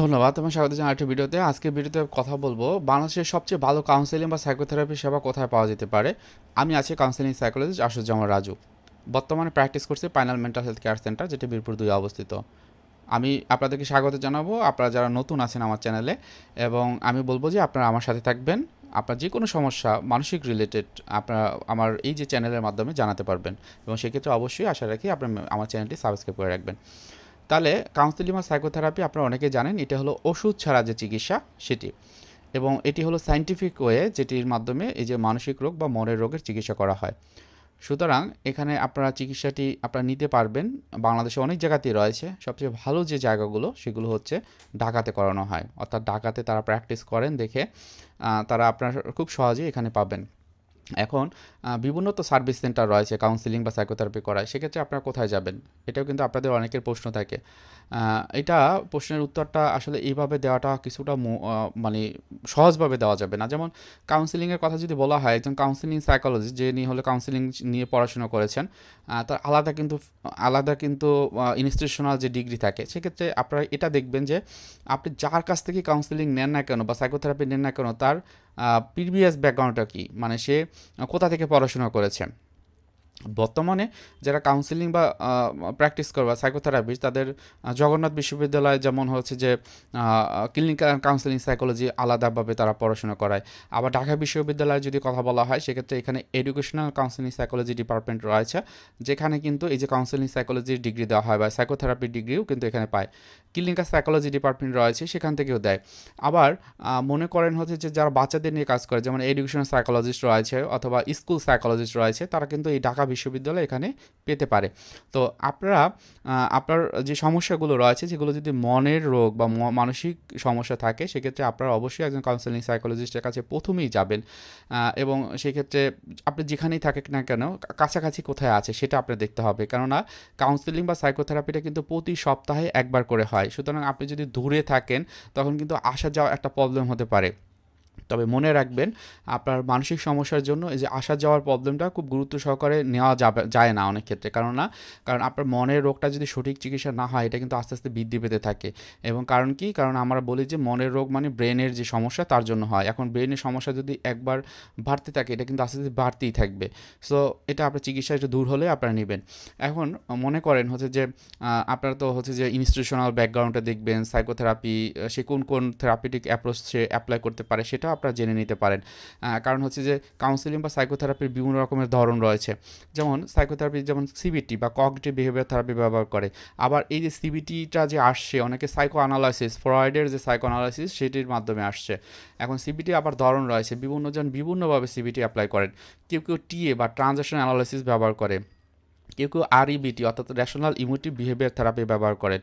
ধন্যবাদ, তোমার স্বাগত জানাই একটা ভিডিওতে। আজকে ভিডিওতে কথা বলব, বাংলাদেশের সবচেয়ে ভালো কাউন্সেলিং বা সাইকোথেরাপি সেবা কোথায় পাওয়া যেতে পারে? আমি আছি কাউন্সেলিং সাইকোলজিস্ট আশুজ্জামান রাজু। বর্তমানে প্র্যাকটিস করছি final mental health care centre যেটি বীরপুর দুই অবস্থিত। আমি আপনাদেরকে স্বাগত জানাব, আপনারা যারা নতুন আছেন আমার চ্যানেলে এবং আমি বলব যে আপনারা আমার সাথে থাকবেন, আপনার যে কোনো সমস্যা, মানসিক রিলেটেড আপনারা আমার এই যে চ্যানেলের মাধ্যমে জানাতে পারবেন, এবং সেক্ষেত্রে অবশ্যই আশা রাখি আপনার আমার চ্যানেলটি সাবস্ক্রাইব করে রাখবেন। তাহলে কাউন্সিলিং বা সাইকোথেরাপি আপনারা অনেকে জানেন, এটা হলো ওষুধ ছাড়া যে চিকিৎসা সেটি। এবং এটি হলো সাইন্টিফিক ওয়ে যেটির মাধ্যমে এই যে মানসিক রোগ বা মনের রোগের চিকিৎসা করা হয়। সুতরাং এখানে আপনারা চিকিৎসাটি আপনারা নিতে পারবেন। বাংলাদেশে অনেক জায়গাতেই রয়েছে। সবচেয়ে ভালো যে জায়গাগুলো, সেগুলো হচ্ছে ঢাকাতে করানো হয়। অর্থাৎ ঢাকাতে তারা প্র্যাকটিস করেন দেখে তারা আপনারা খুব সহজেই এখানে পাবেন। এখন বিভিন্ন তো সার্ভিস সেন্টার রয়েছে কাউন্সিলিং বা সাইকোথেরাপি করায়, সেক্ষেত্রে আপনারা কোথায় যাবেন? এটাও কিন্তু আপনাদের অনেকের প্রশ্ন থাকে। এটা প্রশ্নের উত্তরটা আসলে এইভাবে দেওয়াটা কিছুটা মানে সহজভাবে দেওয়া যাবে না। যেমন কাউন্সিলিংয়ের কথা যদি বলা হয়, একজন কাউন্সিলিং সাইকোলজিস্ট যে নিয়ে হলে কাউন্সিলিং নিয়ে পড়াশোনা করেছেন তার আলাদা কিন্তু আলাদা কিন্তু ইনস্টিটিউশনাল যে ডিগ্রি থাকে, সেক্ষেত্রে আপনারা এটা দেখবেন যে, আপনি যার কাছ থেকে কাউন্সিলিং নেন না কেন বা সাইকোথেরাপি নেন না কেন, তার প্রিভিয়াস ব্যাকগ্রাউন্ডটা কী? মানে সে কোথা থেকে পড়াশোনা করেছে? বর্তমানে যারা কাউন্সিলিং বা প্র্যাকটিস করে বা সাইকোথেরাপিস্ট তাদের জগন্নাথ বিশ্ববিদ্যালয়ে যেমন হচ্ছে যে ক্লিনিক্যাল কাউন্সিলিং সাইকোলজি আলাদাভাবে তারা পড়াশোনা করায়। আবার ঢাকা বিশ্ববিদ্যালয়ে যদি কথা বলা হয়, সেক্ষেত্রে এখানে এডুকেশনাল কাউন্সিলিং সাইকোলজি ডিপার্টমেন্ট রয়েছে, যেখানে কিন্তু এই যে কাউন্সিলিং সাইকোলজির ডিগ্রি দেওয়া হয় বা সাইকোথেরাপির ডিগ্রিও কিন্তু এখানে পায়। ক্লিনিক্যাল সাইকোলজি ডিপার্টমেন্ট রয়েছে, সেখান থেকেও দেয়। আবার মনে করেন হচ্ছে যে যারা বাচ্চাদের নিয়ে কাজ করে, যেমন এডুকেশনাল সাইকোলজিস্ট রয়েছে অথবা স্কুল সাইকোলজিস্ট রয়েছে, তারা কিন্তু এই ঢাকা বিশ্ববিদ্যালয় এখানে পেতে পারে। তো আপনারা আপনার যে সমস্যাগুলো রয়েছে, যেগুলো যদি মনের রোগ বা মানসিক সমস্যা থাকে, সেক্ষেত্রে আপনারা অবশ্যই একজন কাউন্সেলিং সাইকোলজিস্টের কাছে প্রথমেই যাবেন। এবং সেক্ষেত্রে আপনি যেখানেই থাকেন না কেন, কাছাকাছি কোথায় আছে সেটা আপনার দেখতে হবে। কেননা কাউন্সেলিং বা সাইকোথেরাপিটা কিন্তু প্রতি সপ্তাহে একবার করে হয়। সুতরাং আপনি যদি দূরে থাকেন, তখন কিন্তু আসা যাওয়া একটা প্রবলেম হতে পারে। তবে মনে রাখবেন, আপনার মানসিক সমস্যার জন্য এই যে আসা যাওয়ার প্রবলেমটা খুব গুরুত্ব সহকারে নেওয়া যাবে, যায় না অনেক ক্ষেত্রে। কারণ না, কারণ আপনার মনের রোগটা যদি সঠিক চিকিৎসা না হয়, এটা কিন্তু আস্তে আস্তে বৃদ্ধি পেতে থাকে। এবং কারণ কি? কারণ আমরা বলি যে মনের রোগ মানে ব্রেনের যে সমস্যা, তার জন্য হয়। এখন ব্রেনের সমস্যা যদি একবার বাড়তে থাকে, এটা কিন্তু আস্তে আস্তে বাড়তেই থাকবে। সো এটা আপনার চিকিৎসা একটু দূর হলে আপনারা নেবেন। এখন মনে করেন হচ্ছে যে আপনারা তো হচ্ছে যে ইনস্টিটিউশনাল ব্যাকগ্রাউন্ডটা দেখবেন সাইকোথেরাপি সে কোন কোন থেরাপিটিক অ্যাপ্রোচ সে অ্যাপ্লাই করতে পারে সেটাও আপনারা জেনে নিতে পারেন। কারণ হচ্ছে যে কাউন্সিলিং বা সাইকোথেরাপির বিভিন্ন রকমের ধরন রয়েছে। যেমন সাইকোথেরাপি যেমন সিবিটি বা কগনিটিভ বিহেভিয়ার থেরাপি ব্যবহার করে। আবার এই যে সিবিটিটা যে আসছে, অনেকে সাইকো অ্যানালাইসিস ফ্রয়েডের যে সাইকো অ্যানালাইসিস সেটির মাধ্যমে আসছে। এখন সিবিটি আবার ধরন রয়েছে। বিভিন্নজন বিভিন্নভাবে সিবিটি অ্যাপ্লাই করেন। কেউ কেউ টিএ বা ট্রানজাকশন অ্যানালাইসিস ব্যবহার করে। কেউ কেউ আরইবিটি অর্থাৎ রেশনাল ইমোটিভ বিহেভিয়ার থেরাপি ব্যবহার করেন।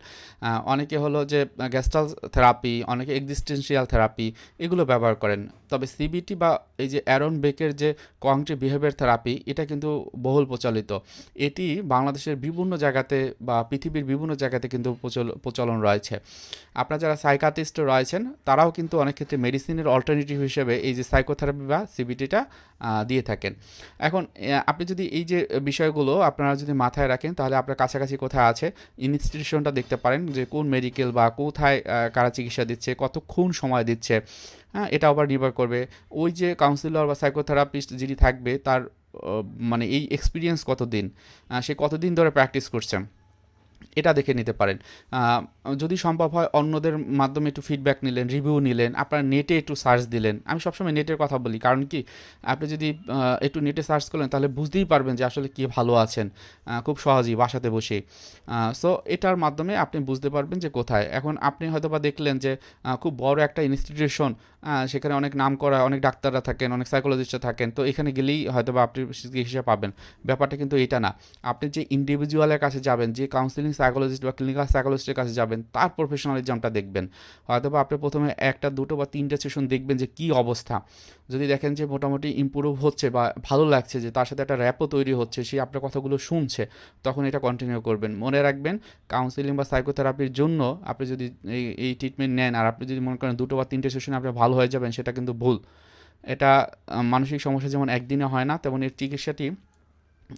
অনেকে হলো যে গ্যাস্ট্রাল থেরাপি অনেকে এক্সিস্টেন্সিয়াল থেরাপি এগুলো ব্যবহার করেন। তবে সিবিটি বা এই যে অ্যারন বেকের যে কংটি বিহেভিয়ার থেরাপি এটা কিন্তু বহুল প্রচলিত। এটি বাংলাদেশের বিভিন্ন জায়গাতে বা পৃথিবীর বিভিন্ন জায়গাতে কিন্তু প্রচল- প্রচলন রয়েছে। আপনারা যারা সাইকাটিস্ট রয়েছেন, তারাও কিন্তু অনেক ক্ষেত্রে মেডিসিনের অল্টারনেটিভ হিসেবে এই যে সাইকোথেরাপি বা সিবিটিটা দিয়ে থাকেন। এখন আপনি যদি এই যে বিষয়গুলো আপনারা যদি মাথায় রাখেন, তাহলে আপনার কাছাকাছি কোথায় আছে? ইনস্টিটিউশনটা দেখতে পারেন যে কোন মেডিকেল বা কোথায় কারা চিকিৎসা দিচ্ছে কতক্ষণ সময় দিচ্ছে। হ্যাঁ এটা আবার নির্ভর করবে। ওই যে কাউন্সিলর বা সাইকোথেরাপিস্ট যিনি থাকবে, তার মানে এই এক্সপিরিয়েন্স কতদিন? সে কতদিন ধরে প্র্যাকটিস করছে? এটা দেখে নিতে পারেন। যদি সম্ভব হয় অন্যদের মাধ্যমে একটু ফিডব্যাক নিলেন রিভিউ নিলেন, আপনার নেটে একটু সার্চ দিলেন। আমি সবসময় নেটের কথা বলি, কারণ কি, আপনি যদি একটু নেটে সার্চ করলেন তাহলে বুঝতেই পারবেন যে আসলে কে ভালো আছেন খুব সহজেই বাসাতে বসে। সো এটার মাধ্যমে আপনি বুঝতে পারবেন যে কোথায়। এখন আপনি হয়তো বা দেখলেন যে খুব বড় একটা ইনস্টিটিউশন সেখানে অনেক নাম করা, অনেক ডাক্তাররা থাকেন, অনেক সাইকোলজিস্টরা থাকেন, তো এখানে গেলেই হয়তো বা আপনি চিকিৎসা পাবেন। ব্যাপারটা কিন্তু এটা না। আপনি যে ইন্ডিভিজুয়ালের কাছে যাবেন, যে কাউন্সিলিং সাইকোলজিস্ট বা ক্লিনিক্যাল সাইকোলজিস্টের কাছে যাবেন, তার প্রফেশনালিজমটা দেখবেন। হয়তো বা আপনি প্রথমে একটা, দুটো বা তিনটে সেশন দেখবেন যে কী অবস্থা। যদি দেখেন যে মোটামুটি ইম্প্রুভ হচ্ছে বা ভালো লাগছে, যে তার সাথে একটা র্যাপও তৈরি হচ্ছে, সে আপনার কথাগুলো শুনছে, তখন এটা কন্টিনিউ করবেন। মনে রাখবেন কাউন্সিলিং বা সাইকোথেরাপির জন্য আপনি যদি এই এই ট্রিটমেন্ট নেন, আর আপনি যদি মনে করেন দুটো বা তিনটে সেশনে আপনি ভালো হয়ে যাবেন, সেটা কিন্তু ভুল। এটা মানসিক সমস্যা যেমন একদিনে হয় না, তেমন এর চিকিৎসাটি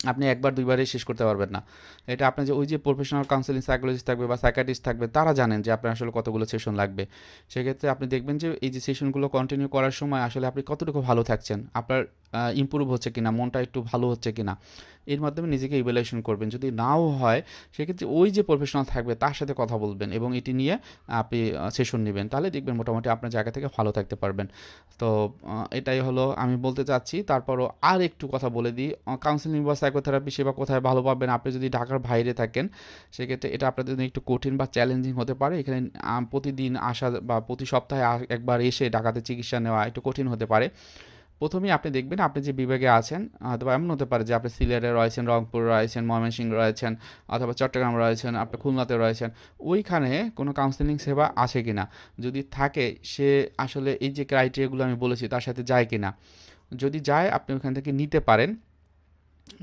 আপনি একবার দুইবারে শেষ করতে পারবেন না। এটা আপনি যে ওই যে প্রফেশনাল কাউন্সেলিং সাইকোলজিস্ট থাকবে বা সাইকাটিস্ট থাকবে, তারা জানেন যে আপনার আসলে কতগুলো সেশন লাগবে। সেক্ষেত্রে আপনি দেখবেন যে এই যে সেশনগুলো কন্টিনিউ করার সময় আসলে আপনি কতটুকু ভালো থাকছেন। আপনার ইম্প্রুভ হচ্ছে কিনা, মনটা একটু ভালো হচ্ছে কিনা, এর মাধ্যমে নিজেকে ইভ্যালুয়েশন করবেন। যদি নাও হয়, সেক্ষেত্রে ওই যে প্রফেশনাল থাকবে, তার সাথে কথা বলবেন এবং এটি নিয়ে আপনি সেশন নেবেন। তাহলে দেখবেন মোটামুটি আপনার জায়গা থেকে ভালো থাকতে পারবেন। তো এটাই হলো আমি বলতে চাচ্ছি। তারপরও আর একটু কথা বলে দিই। কাউন্সিলিং বা সাইকোথেরাপি সেবা কোথায় ভালো পাবেন? আপনি যদি ঢাকার বাইরে থাকেন, সেক্ষেত্রে এটা আপনাদের জন্য একটু কঠিন বা চ্যালেঞ্জিং হতে পারে। এখানে প্রতিদিন আসা বা প্রতি সপ্তাহে একবার এসে ঢাকাতে চিকিৎসা নেওয়া একটু কঠিন হতে পারে। প্রথমেই আপনি দেখবেন আপনি যে বিভাগে আছেন, অথবা এমন হতে পারে যে আপনি সিলেটে রয়েছেন, রংপুর রয়েছেন, ময়মনসিংহ রয়েছেন, অথবা চট্টগ্রাম রয়েছেন, আপনি খুলনাতে রয়েছেন, ওইখানে কোনো কাউন্সেলিং সেবা আছে কিনা? যদি থাকে, সে আসলে এই যে ক্রাইটেরিয়াগুলো আমি বলেছি, তার সাথে যায় কি না যদি যায়, আপনি ওখান থেকে নিতে পারেন।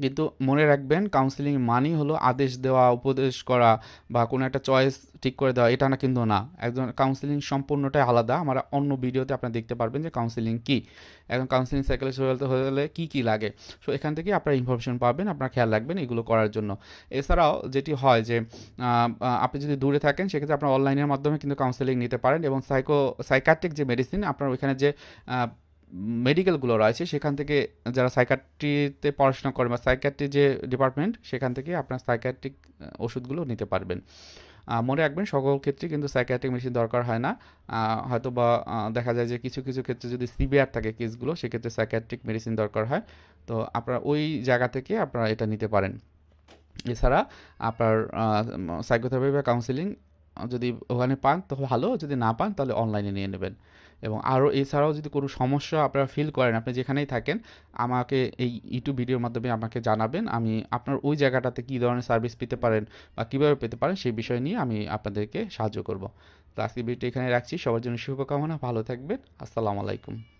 কিন্তু মনে রাখবেন কাউন্সিলিং মানেই হলো আদেশ দেওয়া, উপদেশ করা বা কোনো একটা চয়েস ঠিক করে দেওয়া। এটা না কিন্তু না। একজন কাউন্সিলিং সম্পূর্ণটাই আলাদা। আমরা অন্য ভিডিওতে আপনারা দেখতে পারবেন যে কাউন্সিলিং কী। এখন কাউন্সিলিং সাইকোলজিস্ট হতে হলে কী কী লাগে? সো এখান থেকে আপনারা ইনফরমেশন পাবেন, আপনারা খেয়াল রাখবেন এগুলো করার জন্য। এছাড়াও যেটি হয় যে আপনি যদি দূরে থাকেন, সেক্ষেত্রে আপনার অনলাইনের মাধ্যমে কিন্তু কাউন্সিলিং নিতে পারেন এবং সাইকো সাইকাট্রিক যে মেডিসিন আপনার ওইখানে যে মেডিকেলগুলো রয়েছে, সেখান থেকে যারা সাইকাট্রিতে পড়াশোনা করে বা সাইকাট্রি যে ডিপার্টমেন্ট সেখান থেকে আপনার সাইকাট্রিক ওষুধগুলো নিতে পারবেন। মনে রাখবেন সকল ক্ষেত্রে কিন্তু সাইকাট্রিক মেশিন দরকার হয় না। হয়তো বা দেখা যায় যে কিছু কিছু ক্ষেত্রে যদি সিভিয়ার থাকে কেসগুলো সেক্ষেত্রে সাইকাট্রিক মেডিসিন দরকার হয়। তো আপনারা ওই জায়গা থেকে আপনারা এটা নিতে পারেন। এছাড়া আপনার সাইকোথেরাপি বা কাউন্সিলিং যদি ওখানে পান তো ভালো, যদি না পান, তাহলে অনলাইনে নিয়ে নেবেন। এবং আরও এছাড়াও যদি কোনো সমস্যা আপনারা ফিল করেন, আপনি যেখানেই থাকেন, আমাকে এই ইউটিউব ভিডিওর মাধ্যমে আমাকে জানাবেন। আমি আপনার ওই জায়গাটাতে কী ধরনের সার্ভিস পেতে পারেন বা কীভাবে পেতে পারেন, সেই বিষয় নিয়ে আমি আপনাদেরকে সাহায্য করব। তো আজকে ভিডিওটি এখানে রাখছি। সবার জন্য শুভকামনা। ভালো থাকবেন। আসসালামু আলাইকুম।